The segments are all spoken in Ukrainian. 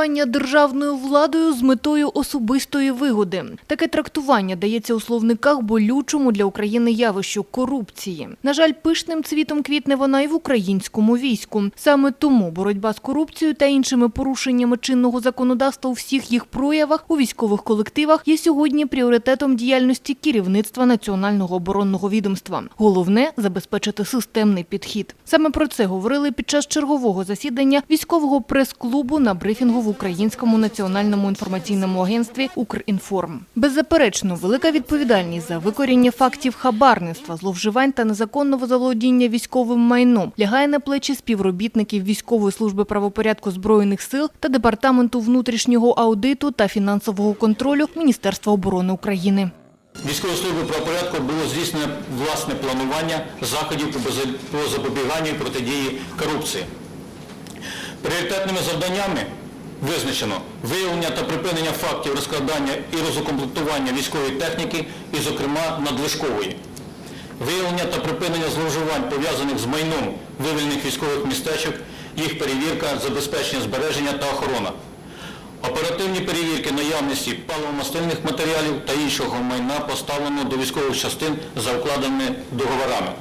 зловживання державною владою з метою особистої вигоди. Таке трактування дається у словниках болючому для України явищу корупції. На жаль, пишним цвітом квітне вона і в українському війську. Саме тому боротьба з корупцією та іншими порушеннями чинного законодавства у всіх їх проявах у військових колективах є сьогодні пріоритетом діяльності керівництва Національного оборонного відомства. Головне забезпечити системний підхід. Саме про це говорили під час чергового засідання військового прес-клубу на брифінгу Українському національному інформаційному агентстві Укрінформ. Беззаперечно, велика відповідальність за викоріння фактів хабарництва, зловживань та незаконного заволодіння військовим майном лягає на плечі співробітників військової служби правопорядку збройних сил та департаменту внутрішнього аудиту та фінансового контролю Міністерства оборони України. Військової служби правопорядку було здійснено власне планування заходів по по запобіганню і протидії корупції. Пріоритетними завданнями визначено виявлення та припинення фактів розкрадання і розукомплектування військової техніки, і, зокрема, надлишкової. Виявлення та припинення зловживань, пов'язаних з майном вивільних військових містечок, їх перевірка, забезпечення збереження та охорона. Оперативні перевірки наявності паливомастильних матеріалів та іншого майна поставлено до військових частин за укладеними договорами.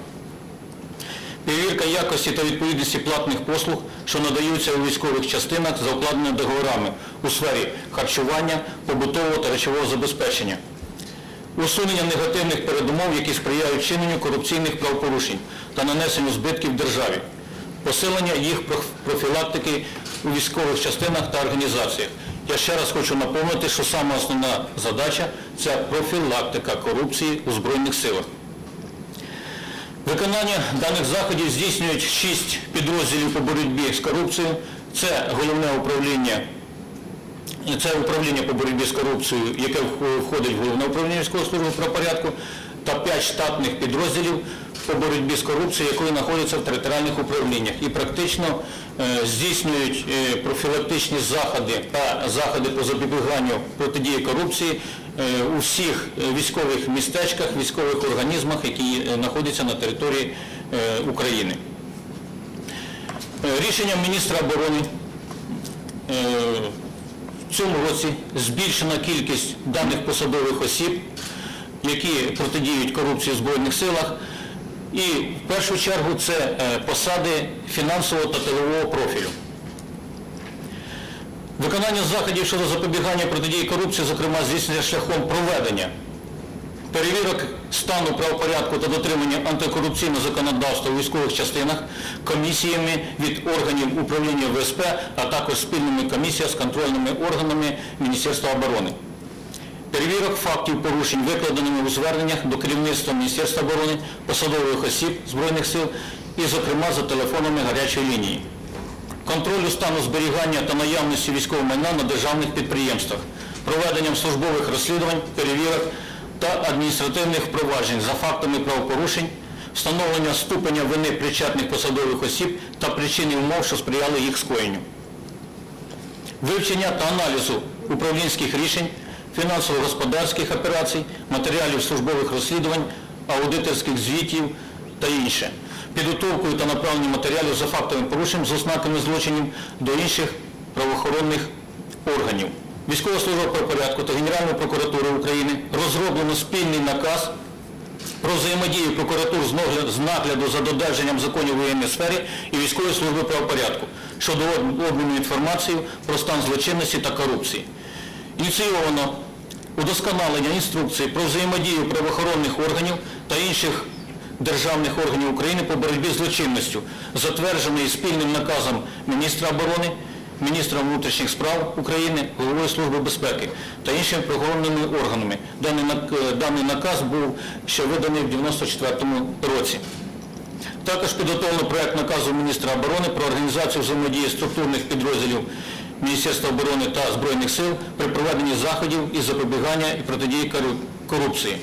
Перевірка якості та відповідності платних послуг, що надаються у військових частинах за укладеними договорами у сфері харчування, побутового та речового забезпечення. Усунення негативних передумов, які сприяють чиненню корупційних правопорушень та нанесенню збитків державі. Посилення їх профілактики у військових частинах та організаціях. Я ще раз хочу напомнити, що саме основна задача – це профілактика корупції у Збройних силах. Виконання даних заходів здійснюють шість підрозділів по боротьбі з корупцією. Це головне управління, це управління по боротьбі з корупцією, яке входить в головне управління військової служби правопорядку, та п'ять штатних підрозділів по боротьбі з корупцією, які знаходяться в територіальних управліннях і практично е, здійснюють е, профілактичні заходи та заходи по запобіганню протидії корупції у всіх е, військових містечках, військових організмах, які е, знаходяться на території е, України. Е, Рішенням міністра оборони е, в цьому році збільшена кількість даних посадових осіб, які протидіють корупції в Збройних силах. І в першу чергу це е, посади фінансового та тилового профілю. Виконання заходів щодо запобігання протидії корупції, зокрема, здійснюється шляхом проведення перевірок стану правопорядку та дотримання антикорупційного законодавства у військових частинах комісіями від органів управління ВСП, а також спільними комісіями з контрольними органами Міністерства оборони. Перевірок фактів порушень, викладеними у зверненнях до керівництва Міністерства оборони, посадових осіб Збройних сил і, зокрема, за телефонами гарячої лінії контролю стану зберігання та наявності військового майна на державних підприємствах, проведенням службових розслідувань, перевірок та адміністративних впроваджень за фактами правопорушень, встановлення ступеня вини причетних посадових осіб та причини умов, що сприяли їх скоєнню. Вивчення та аналізу управлінських рішень, фінансово-господарських операцій, матеріалів службових розслідувань, аудиторських звітів та інше. Підготовкою та направленням матеріалів за фактами порушень з ознаками злочинів до інших правоохоронних органів. Військова служба правопорядку та Генеральна прокуратура України розроблено спільний наказ про взаємодію прокуратур з нагляду за додержанням законів у воєнній сфері і військової служби правопорядку щодо обміну інформацією про стан злочинності та корупції. Ініційовано удосконалення інструкції про взаємодію правоохоронних органів та інших державних органів України по боротьбі з злочинністю, затвердженої спільним наказом міністра оборони, міністра внутрішніх справ України, головою Служби безпеки та іншими правоохоронними органами. Е, даний наказ був ще виданий в 1994 році. Також підготовлено проект наказу міністра оборони про організацію взаємодії структурних підрозділів Міністерства оборони та Збройних сил при проведенні заходів із запобігання і протидії корупції.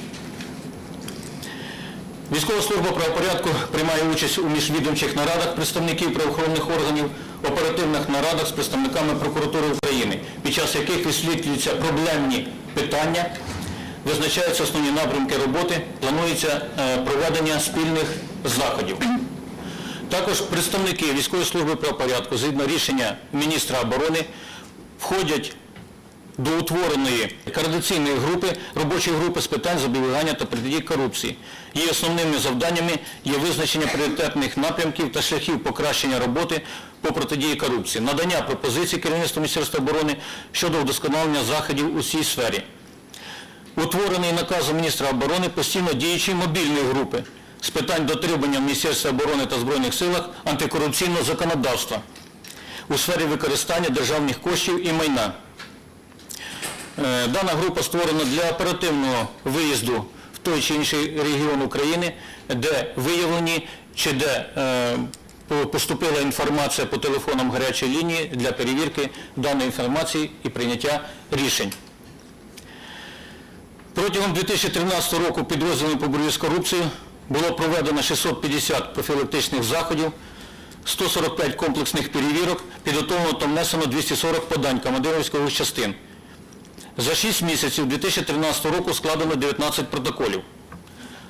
Військова служба правопорядку приймає участь у міжвідомчих нарадах представників правоохоронних органів, оперативних нарадах з представниками прокуратури України, під час яких висвітлюються проблемні питання, визначаються основні напрямки роботи, планується е, проведення спільних заходів. Також представники військової служби правопорядку, згідно рішення міністра оборони, входять до утвореної координаційної групи, робочої групи з питань запобігання та протидії корупції. Її основними завданнями є визначення пріоритетних напрямків та шляхів покращення роботи по протидії корупції, надання пропозицій керівництву Міністерства оборони щодо вдосконалення заходів у цій сфері. Утворений наказом міністра оборони постійно діючі мобільні групи з питань дотримання в Міністерстві оборони та Збройних силах антикорупційного законодавства у сфері використання державних коштів і майна. Е, Дана група створена для оперативного виїзду той чи інший регіон України, де виявлені чи де е, поступила інформація по телефонам гарячої лінії для перевірки даної інформації і прийняття рішень. Протягом 2013 року підрозділом по боротьбі з корупцією було проведено 650 профілактичних заходів, 145 комплексних перевірок, підготовлено та внесено 240 подань командирів військових частин. За 6 місяців 2013 року складено 19 протоколів.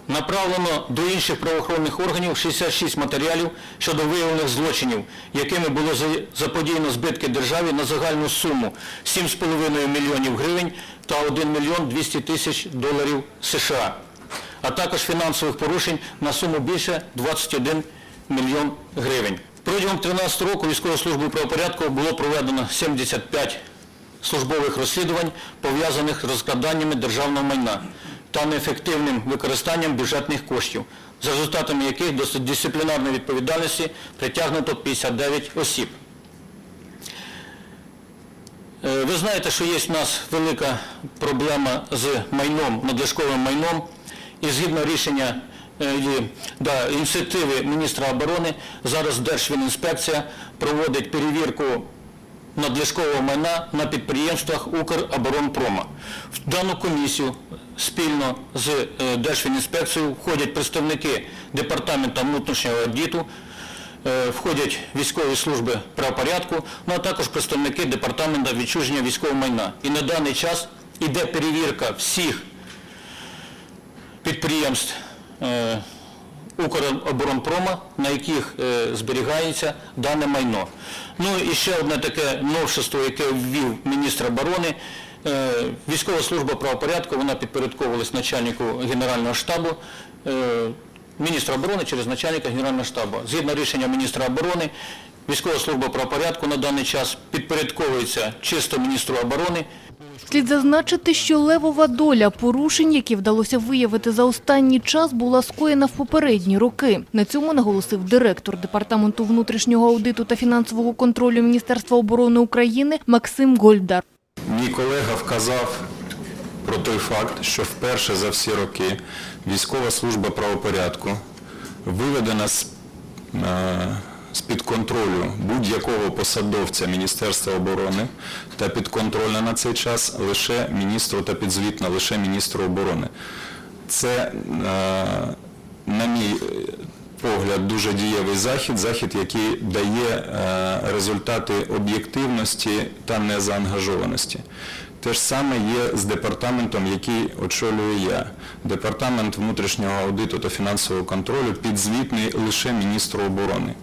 Направлено до інших правоохоронних органів 66 матеріалів щодо виявлених злочинів, якими було заподіяно збитки державі на загальну суму 7,5 мільйонів гривень та 1 мільйон 200 тисяч доларів США, а також фінансових порушень на суму більше 21 мільйон гривень. Протягом 2013 року військовою службою правопорядку було проведено 75 службових розслідувань, пов'язаних з розкраданнями державного майна та неефективним використанням бюджетних коштів, за результатами яких до дисциплінарної відповідальності притягнуто 59 осіб. Е, Ви знаєте, що є в нас велика проблема з майном, надлишковим майном, і згідно рішення е, да, ініціативи міністра оборони, зараз Держфінінспекція проводить перевірку надлишкового майна на підприємствах Укроборонпрома. В дану комісію спільно з е, Держфінінспекцією входять представники Департаменту внутрішнього аудиту, е, входять військові служби правопорядку, ну а також представники Департаменту відчуження військового майна. І на даний час іде перевірка всіх підприємств е, Укроборонпрома, на яких е, зберігається дане майно. Ну і ще одне таке новшество, яке ввів міністр оборони. Е, Військова служба правопорядку, вона підпорядковувалась начальнику Генерального штабу, е, міністра оборони через начальника Генерального штабу. Згідно рішення міністра оборони, військова служба правопорядку на даний час підпорядковується чисто міністру оборони, Слід зазначити, що левова доля порушень, які вдалося виявити за останній час, була скоєна в попередні роки. На цьому наголосив директор Департаменту внутрішнього аудиту та фінансового контролю Міністерства оборони України Максим Гольдар. Мій колега вказав про той факт, що вперше за всі роки військова служба правопорядку виведена з, е, з-під контролю будь-якого посадовця Міністерства оборони та підконтрольна на цей час лише міністру та підзвітна лише міністру оборони. Це, е, на мій погляд, дуже дієвий захід, захід, який дає е, результати об'єктивності та незаангажованості. Те ж саме є з департаментом, який очолюю я. Департамент внутрішнього аудиту та фінансового контролю підзвітний лише міністру оборони.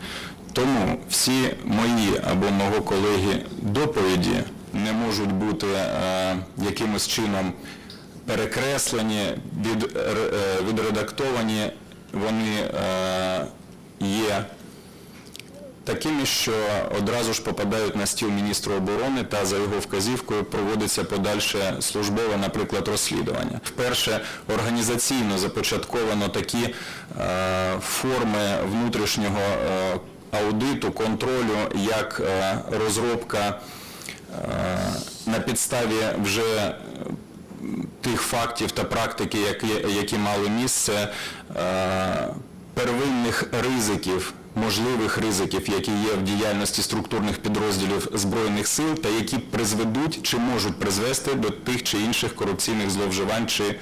Тому всі мої або мого колеги доповіді не можуть бути е, якимось чином перекреслені, від, е, відредактовані, вони е, є такими, що одразу ж попадають на стіл міністру оборони та за його вказівкою проводиться подальше службове, наприклад, розслідування. Вперше організаційно започатковано такі е, форми внутрішнього е, аудиту, контролю, як е, розробка е, на підставі вже тих фактів та практики, які, мали місце, е, первинних ризиків, можливих ризиків, які є в діяльності структурних підрозділів Збройних сил та які призведуть чи можуть призвести до тих чи інших корупційних зловживань чи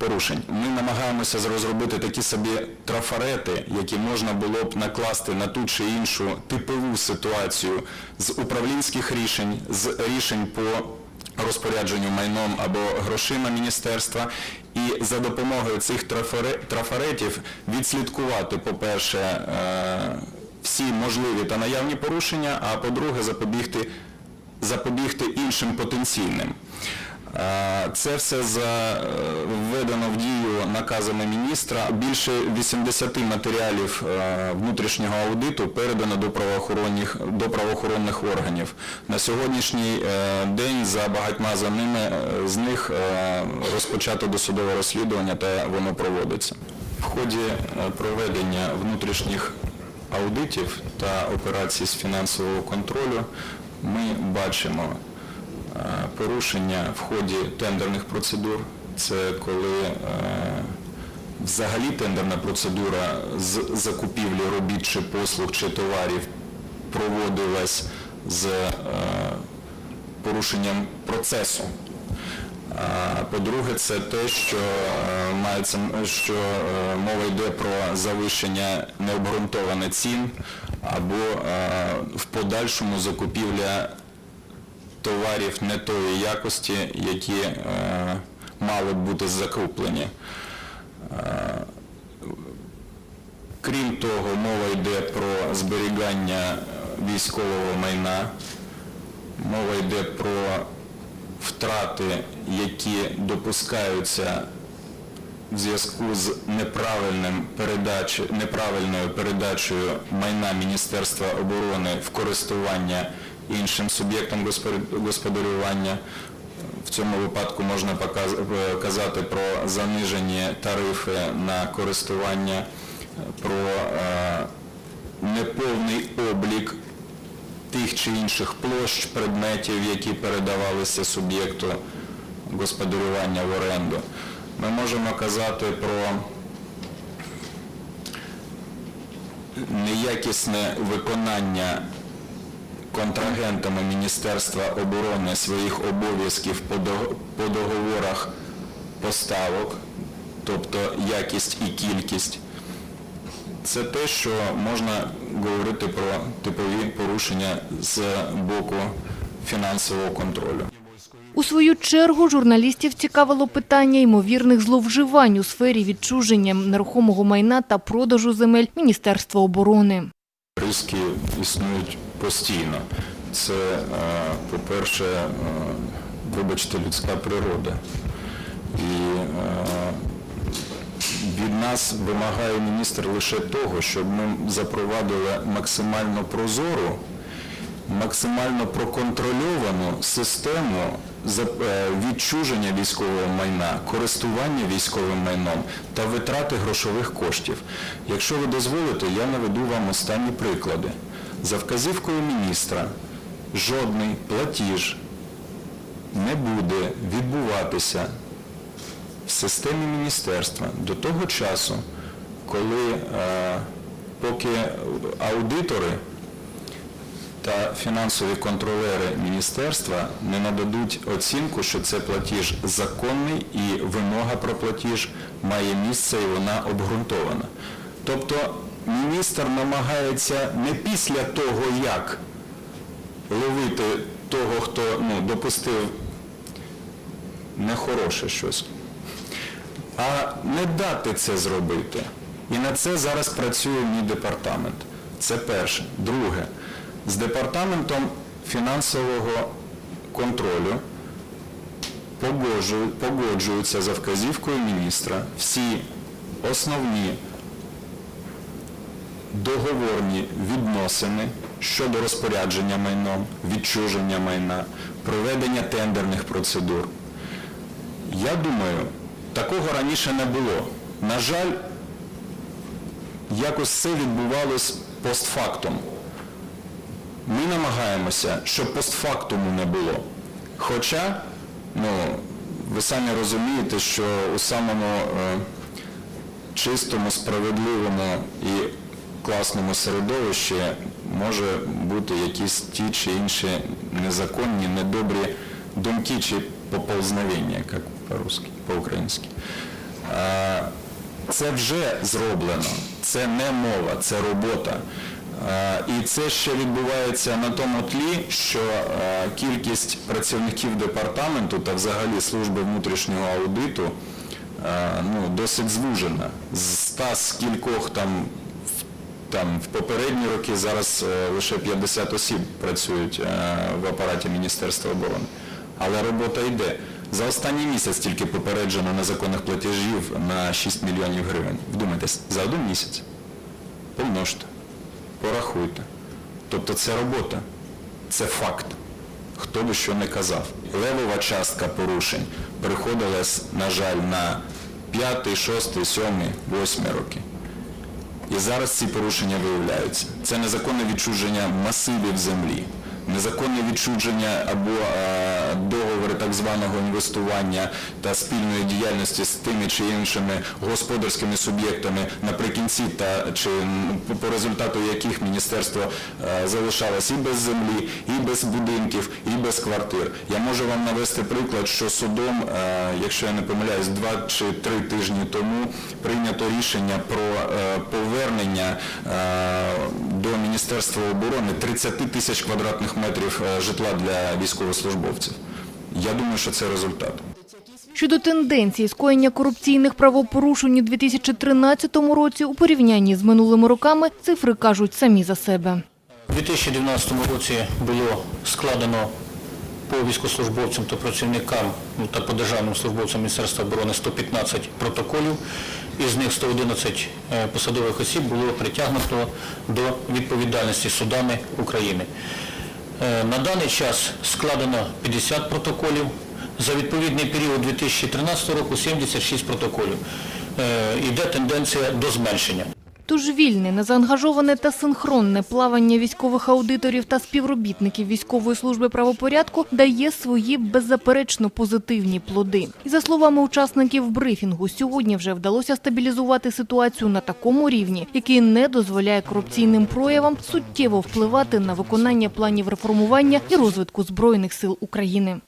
порушень. Ми намагаємося розробити такі собі трафарети, які можна було б накласти на ту чи іншу типову ситуацію з управлінських рішень, з рішень по розпорядженню майном або грошима міністерства, і за допомогою цих трафаретів відслідкувати, по-перше, е, всі можливі та наявні порушення, а по-друге, запобігти запобігти іншим потенційним. Е, Це все е, введено в дію наказами міністра. Більше 80 матеріалів е, внутрішнього аудиту передано до правоохоронних, до правоохоронних органів. На сьогоднішній день за багатьма за ними з них розпочато досудове розслідування та воно проводиться. В ході проведення внутрішніх аудитів та операцій з фінансового контролю ми бачимо порушення в ході тендерних процедур. Це коли е, взагалі тендерна процедура з закупівлі робіт чи послуг чи товарів проводилась з е, порушенням процесу. По-друге, це те, що е, мається, що е, мова йде про завищення необґрунтованих цін або е, в подальшому закупівля товарів не тої якості, які е, мали б бути закуплені. Е, Крім того, мова йде про зберігання військового майна, мова йде про втрати, які допускаються в зв'язку з неправильним передачі, неправильною передачею майна Міністерства оборони в користування іншим суб'єктам господарювання. В цьому випадку можна е, казати про занижені тарифи на користування, про е, неповний облік тих чи інших площ, предметів, які передавалися суб'єкту господарювання в оренду. Ми можемо казати про неякісне виконання контрагентами Міністерства оборони своїх обов'язків по договорах поставок, тобто якість і кількість. Це те, що можна говорити про типові порушення з боку фінансового контролю. У свою чергу журналістів цікавило питання ймовірних зловживань у сфері відчуження нерухомого майна та продажу земель Міністерства оборони. Риски існують постійно. Це, е, по-перше, е, вибачте, людська природа. І е, від нас вимагає міністр лише того, щоб ми запровадили максимально прозору, максимально проконтрольовану систему відчуження військового майна, користування військовим майном та витрати грошових коштів. Якщо ви дозволите, я наведу вам останні приклади. За вказівкою міністра жодний платіж не буде відбуватися в системі міністерства до того часу, коли е, поки аудитори та фінансові контролери міністерства не нададуть оцінку, що це платіж законний і вимога про платіж має місце і вона обґрунтована. Тобто міністр намагається не після того, як ловити того, хто ну, допустив нехороше щось, а не дати це зробити. І на це зараз працює мій департамент. Це перше. Друге, з департаментом фінансового контролю погоджую- погоджуються за вказівкою міністра всі основні договорні відносини щодо розпорядження майном, відчуження майна, проведення тендерних процедур. Я думаю, такого раніше не було. На жаль, якось це відбувалось постфактум. Ми намагаємося, щоб постфактуму не було. Хоча, ну, ви самі розумієте, що у самому е, чистому, справедливому і класному середовищі може бути якісь ті чи інші незаконні, недобрі думки чи поползновення, як по-русски, по-українськи. Це вже зроблено, це не мова, це робота. І це ще відбувається на тому тлі, що кількість працівників департаменту та взагалі служби внутрішнього аудиту ну, досить звужена. З ста скількох там там в попередні роки зараз е, лише 50 осіб працюють е, в апараті Міністерства оборони. Але робота йде. За останній місяць тільки попереджено незаконних платежів на 6 мільйонів гривень. Вдумайтесь, за один місяць. Помножте, порахуйте. Тобто це робота, це факт. Хто би що не казав. Левова частка порушень переходила, на жаль, на 5, 6, 7, 8 роки. І зараз ці порушення виявляються. Це незаконне відчуження масивів землі, незаконне відчуження або е, договори так званого інвестування та спільної діяльності з тими чи іншими господарськими суб'єктами наприкінці та чи по- результату яких міністерство е, залишалось і без землі, і без будинків, і без квартир. Я можу вам навести приклад, що судом, е, якщо я не помиляюсь, два чи три тижні тому прийнято рішення про повернення до Міністерства оборони 30 тисяч квадратних метрів е, житла для військовослужбовців. Я думаю, що це результат. Щодо тенденції скоєння корупційних правопорушень у 2013 році у порівнянні з минулими роками цифри кажуть самі за себе. У 2019 році було складено по військовослужбовцям та працівникам ну, та по державним службовцям Міністерства оборони 115 протоколів. Із них 111 е, посадових осіб було притягнуто до відповідальності судами України. Е, На даний час складено 50 протоколів. За відповідний період 2013 року 76 протоколів. Йде Іде тенденція до зменшення. Тож вільне, незаангажоване та синхронне плавання військових аудиторів та співробітників військової служби правопорядку дає свої беззаперечно позитивні плоди. І за словами учасників брифінгу, сьогодні вже вдалося стабілізувати ситуацію на такому рівні, який не дозволяє корупційним проявам суттєво впливати на виконання планів реформування і розвитку збройних сил України.